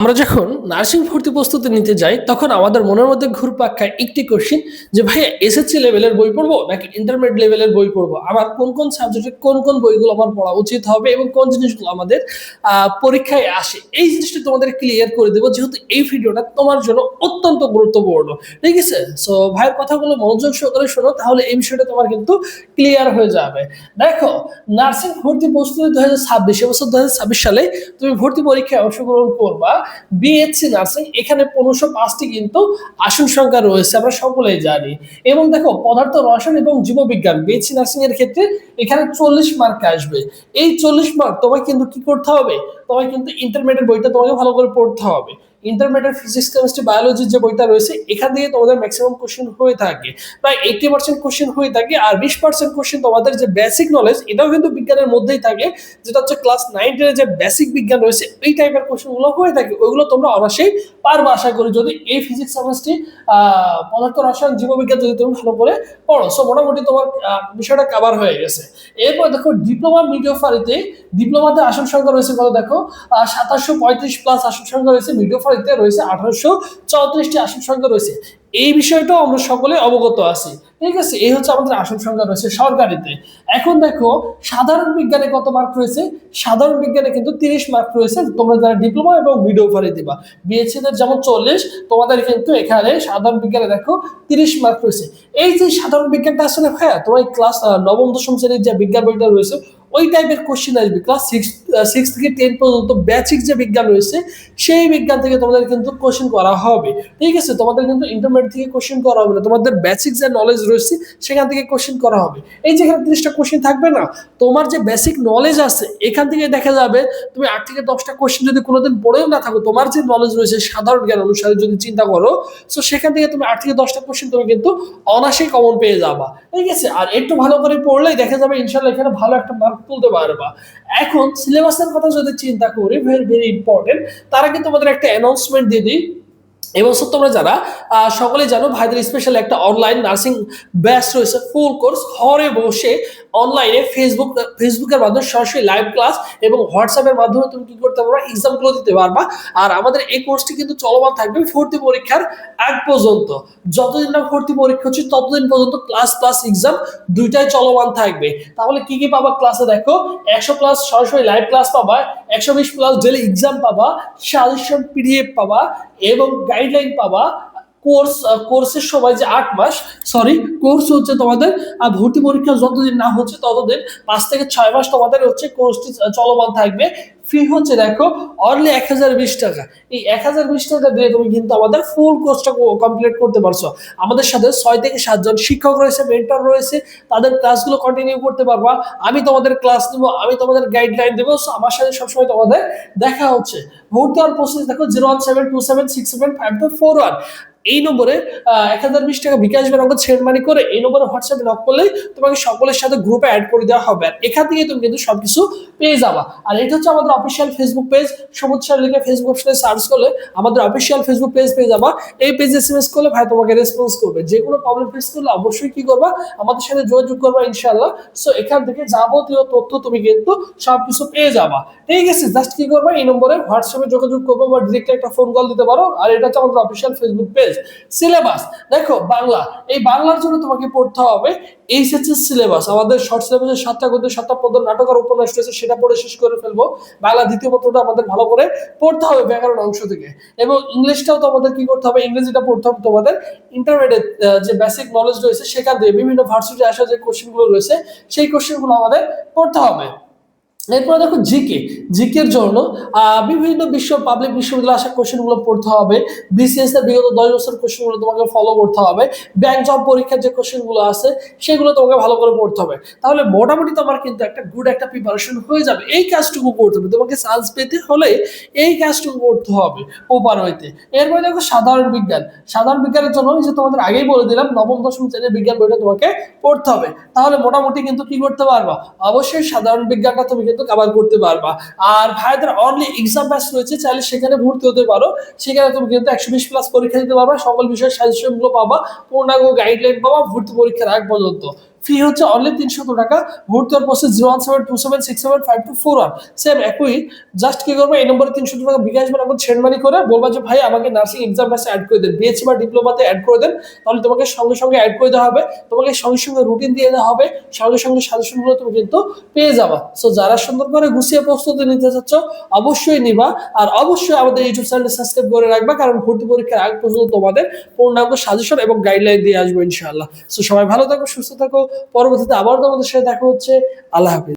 আমরা যখন নার্সিং ভর্তি প্রস্তুতি নিতে যাই, তখন আমাদের মনের মধ্যে ঘুরপাক খায় একটি কোশ্চিন যে ভাই এসএসসি লেভেলের বই পড়ব নাকি ইন্টারমিডিয়েট লেভেলের বই পড়ব? আমার কোন কোন সাবজেক্টে কোন কোন বইগুলো আমার পড়া উচিত হবে এবং কোন জিনিসগুলো আমাদের পরীক্ষায় আসে? এই জিনিসটা তোমাদের ক্লিয়ার করে দেবো, যেহেতু এই ভিডিওটা তোমার জন্য অত্যন্ত গুরুত্বপূর্ণ। ঠিক আছে? সো ভাইয়ের কথাগুলো মনোযোগ সহকারে শোনো, তাহলে এই বিষয়টা তোমার কিন্তু ক্লিয়ার হয়ে যাবে। দেখো, নার্সিং ভর্তি প্রস্তুতি দু হাজার ছাব্বিশ এবছর দু হাজার ছাব্বিশ সালে তুমি ভর্তি পরীক্ষায় অংশগ্রহণ করবা। বিএসসি নার্সিং, এখানে পনেরোশো পাঁচটি কিন্তু আসন সংখ্যা রয়েছে, আমরা সকলেই জানি। এবং দেখো, পদার্থ রসায়ন এবং জীববিজ্ঞান, বিএসসি নার্সিং এর ক্ষেত্রে এখানে চল্লিশ মার্ক আসবে। এই চল্লিশ মার্ক তোমায় কিন্তু কি করতে হবে? তোমায় কিন্তু ইন্টারমিডিয়েট বইটা তোমাকে ভালো করে পড়তে হবে। ইন্টারমিডিয়েট ফিজিক্স কেমিস্ট্রি বায়োলজির যে বইটা রয়েছে, এখান থেকে তোমাদের ম্যাক্সিমাম কোশ্চেন হয়ে থাকে। প্রায় এইটি পার্সেন্ট কোশ্চেন হয়ে থাকে আর বিশ পার্সেন্ট কোশ্চেন তোমাদের যে বেসিক নলেজ এটাও কিন্তু বিজ্ঞানের মধ্যেই থাকে। যেটা হচ্ছে ক্লাস নাইন টেনের যে বেসিক বিজ্ঞান রয়েছে এই টাইপের কোশ্চেনগুলো হয়ে থাকে। ওইগুলো তোমরা অবশ্যই পারবে আশা করি। যদি এই ফিজিক্স কেমিস্ট্রি পদার্থ, রসায়ন, জীববিজ্ঞান যদি তুমি ভালো করে পড়ো সো মোটামুটি তোমার বিষয়টা কাভার হয়ে গেছে। এরপর দেখো ডিপ্লোমা মিডিও ফারিতে ডিপ্লোমাতে আসন সংখ্যা রয়েছে কত দেখো? সাতাশশো পঁয়ত্রিশ প্লাস আসন সংখ্যা রয়েছে মিডিওফারিতে রয়েছে আঠারোশো চৌত্রিশটি আসন সংখ্যা রয়েছে। এই বিষয়টাও আমরা সকলে অবগত আছি। ঠিক আছে? এই হচ্ছে আমাদের আসন সংখ্যা রয়েছে সরকারিতে। এখন দেখো, সাধারণ বিজ্ঞানে কত মার্ক রয়েছে? সাধারণ বিজ্ঞানে কিন্তু তিরিশ মার্ক রয়েছে। তোমরা যারা ডিপ্লোমা এবং মিডিওফারি দিবা। বিএসসি দের যেমন চল্লিশ, তোমাদের কিন্তু এখানে সাধারণ বিজ্ঞানে দেখো তিরিশ মার্ক রয়েছে। এই যে সাধারণ বিজ্ঞানটা আসলে হ্যাঁ তোমার ক্লাস নবম, দশম শ্রেণির যে বিজ্ঞান বইটা রয়েছে, ওই টাইপের কোশ্চেন আসবে। ক্লাস সিক্স সিক্স থেকে টেন পর্যন্ত বেসিক যে বিজ্ঞান রয়েছে, সেই বিজ্ঞান থেকে তোমাদের কিন্তু কোশ্চেন করা হবে। ঠিক আছে? তোমাদের কিন্তু ইন্টারমিডিয়েট থেকে কোশ্চেন করা হবে না। তোমাদের বেসিক যে নলেজ রয়েছে, সেখান থেকে কোশ্চেন করা হবে। এই যেখানে তিরিশটা কোশ্চেন থাকবে না, তোমার যে বেসিক নলেজ আছে, এখান থেকে দেখা যাবে তুমি আট থেকে দশটা কোশ্চেন যদি কোনোদিন পড়েও না থাকো, তোমার যে নলেজ রয়েছে, সাধারণ জ্ঞান অনুসারে যদি চিন্তা করো তো সেখান থেকে তুমি আট থেকে দশটা কোশ্চেন তুমি কিন্তু অনাসেই কমন পেয়ে যাবা। ঠিক আছে? আর একটু ভালো করে পড়লেই দেখা যাবে ইনশাল্লাহ এখানে ভালো একটা মার্ক তুলতে পারবা। এখন সিলেবাসের কথা যদি চিন্তা করি ভেরি ভেরি ইম্পর্টেন্ট তারা কিন্তু আমাদের একটা অ্যানাউন্সমেন্ট দিয়ে দিই। এবছর তোমরা যারা আহ, সকলেই জানো ভাইদের স্পেশাল একটা অনলাইন নার্সিং ব্যাচ রয়েছে ফুল কোর্স ঘরে বসে অনলাইনে ফেসবুক ফেসবুকের মাধ্যমে সরাসরি লাইভ ক্লাস এবং হোয়াটসঅ্যাপের মাধ্যমে তুমি কি করতে পারবা এক্সামগুলো দিতে পারবা। আর আমাদের এই কোর্সটি কিন্তু চলমান থাকবে ভর্তি পরীক্ষার আগ পর্যন্ত। যতদিন না ভর্তি পরীক্ষা হচ্ছে ততদিন পর্যন্ত ক্লাস প্লাস এক্সাম দুইটাই চলমান থাকবে। তাহলে কি কি পাবা ক্লাসে দেখো একশো ক্লাস সরাসরি লাইভ ক্লাস পাবা একশো বিশ প্লাস ডেলি এক্সাম পাবা সাজেশন পিডিএফ পাবা এবং গাইডলাইন পাবা কোর্স কোর্সের সময় যে আট মাস সরি কোর্স হচ্ছে তোমাদের ভর্তি পরীক্ষা যতদিন না হচ্ছে ততদিন, পাঁচ থেকে ছয় মাস তোমাদের হচ্ছে কোর্সটি চলমান থাকবে। ফি হচ্ছে দেখো অনলি এক হাজার বিশ টাকা। এই এক হাজার বিশ টাকা দিয়ে তুমি কিন্তু আমাদের ফুল কোর্সটা কমপ্লিট করতে পারছ। আমাদের সাথে ছয় থেকে সাতজন শিক্ষক রয়েছে মেন্টর রয়েছে, তাদের ক্লাসগুলো কন্টিনিউ করতে পারবা। আমি তোমাদের ক্লাস দেবো আমি তোমাদের গাইডলাইন দেবো আমার সাথে সবসময় তোমাদের দেখা হচ্ছে। ভর্তি হওয়ার প্রসেস দেখো zero one seven two seven six seven five two four one এই নম্বরে এক হাজার বিশ টাকা বিকাশ বা নগদ মানি করে এই নম্বরে হোয়াটসঅ্যাপে নক করলে তোমাকে সকলের সাথে গ্রুপে অ্যাড করে দেওয়া হবে। আর এখান থেকে তুমি কিন্তু সবকিছু পেয়ে যাবা। আর এটা হচ্ছে আমাদের official Facebook page Samudra sir লিখে ফেসবুক সার্চ করলে আমাদের অফিসিয়াল ফেসবুক পেজ পেয়ে যাবা। এই পেজে এসএমএস করলে ভাই তোমাকে রেসপন্স করবে। যে কোনো প্রবলেম ফেস করলে অবশ্যই কি করবা? আমাদের সাথে যোগাযোগ করবা ইনশাল্লাহ সো এখান থেকে যাবতীয় তথ্য তুমি কিন্তু সবকিছু পেয়ে যাবা। ঠিক আছে জাস্ট কি করবা? এই নম্বরে হোয়াটসঅ্যাপে যোগাযোগ করব বা ডিরেক্ট একটা ফোন কল দিতে পারো। আর এটা হচ্ছে আমাদের অফিসিয়াল ফেসবুক পেজ সিলেবাস দেখো, বাংলা। এই বাংলার জন্য তোমাকে পড়তে হবে সিলেবাস আমাদের শর্ট সিলেবাসের সাতটা গদ্য, সাতটা পদ নাটক আর উপন্যাস রয়েছে, সেটা পড়ে শেষ করে ফেলব। বাংলা দ্বিতীয় পত্রটা আমাদের ভালো করে পড়তে হবে ব্যাকরণ অংশ থেকে। এবং ইংলিশটাও তো আমাদের কি করতে হবে? ইংরেজিটা পড়তে হবে তোমাদের ইন্টারমিডিয়েট যে বেসিক নলেজ রয়েছে, সেখান থেকে বিভিন্ন ভার্সিটি আসা যে কোশ্চেনগুলো রয়েছে, সেই কোশ্চেনগুলো আমাদের পড়তে হবে। এরপরে দেখো জিকে, জিকের জন্য বিভিন্ন বিশ্ব পাবলিক বিশ্ববিদ্যালয় আসা কোশ্চেনগুলো পড়তে হবে। বিসিএস এর বিগত দশ বছর কোশ্চেনগুলো তোমাকে ফলো করতে হবে। ব্যাংক জব পরীক্ষার যে কোশ্চেনগুলো আছে, সেগুলো তোমাকে ভালো করে পড়তে হবে। তাহলে মোটামুটি তোমার কিন্তু একটা গুড একটা প্রিপারেশন হয়ে যাবে। এই কাজটুকু করতে হবে। তোমাকে চান্স পেতে হলে এই কাজটুকু করতে হবে ওপার হইতে। এরপরে দেখো সাধারণ বিজ্ঞান। সাধারণ বিজ্ঞানের জন্য যে তোমাদের আগেই বলে দিলাম, নবম, দশম শ্রেণির বিজ্ঞান বইটা তোমাকে পড়তে হবে। তাহলে মোটামুটি কিন্তু কি করতে পারবা? অবশ্যই সাধারণ বিজ্ঞানটা তুমি কিন্তু কভার করতে পারবা। আর ভাইদের অনলি এক্সাম ব্যাচ রয়েছে, চাইলে সেখানে ভর্তি হতে পারো। সেখানে তুমি কিন্তু একশো বিশ প্লাস পরীক্ষা দিতে পারবা, সকল বিষয়ে সাজেশনগুলো পাবা, পূর্ণাঙ্গ গাইডলাইন পাবা, ভর্তি পরীক্ষার আগ পর্যন্ত। ফি হচ্ছে অনলি তিনশত টাকা। ভর্তি হওয়ার process zero one seven two seven six seven five two four one same একই। জাস্ট কি করব, এই নম্বরে তিনশো টাকা বিকাশ বা নম্বর সেন্ড করে বলবা যে, ভাই, আমাকে নার্সিং এক্সাম ব্যাসে অ্যাড করে দেন। বিএসসি বা ডিপ্লোমাতে অ্যাড করে দেন। তাহলে তোমাকে সঙ্গে সঙ্গে অ্যাড করে দেওয়া হবে। তোমাকে সঙ্গে সঙ্গে রুটিন দিয়ে দেওয়া হবে। সঙ্গে সঙ্গে সাজেশনগুলো তুমি কিন্তু পেয়ে যাবা। সো যারা সুন্দর করে গুছিয়ে প্রস্তুতি নিতে চাচ্ছ, অবশ্যই নিবা। আর অবশ্যই আমাদের ইউটিউব চ্যানেল সাবস্ক্রাইব করে রাখবা, কারণ ভর্তি পরীক্ষার আগ পর্যন্ত তোমাদের পূর্ণাঙ্গ সাজেশন এবং গাইডলাইন দিয়ে আসব ইনশাআল্লাহ। সো সবাই ভালো থাকো, সুস্থ থাকো। পরবর্তীতে আবার তোমাদের সাথে দেখা হচ্ছে। আল্লাহ হাফিজ।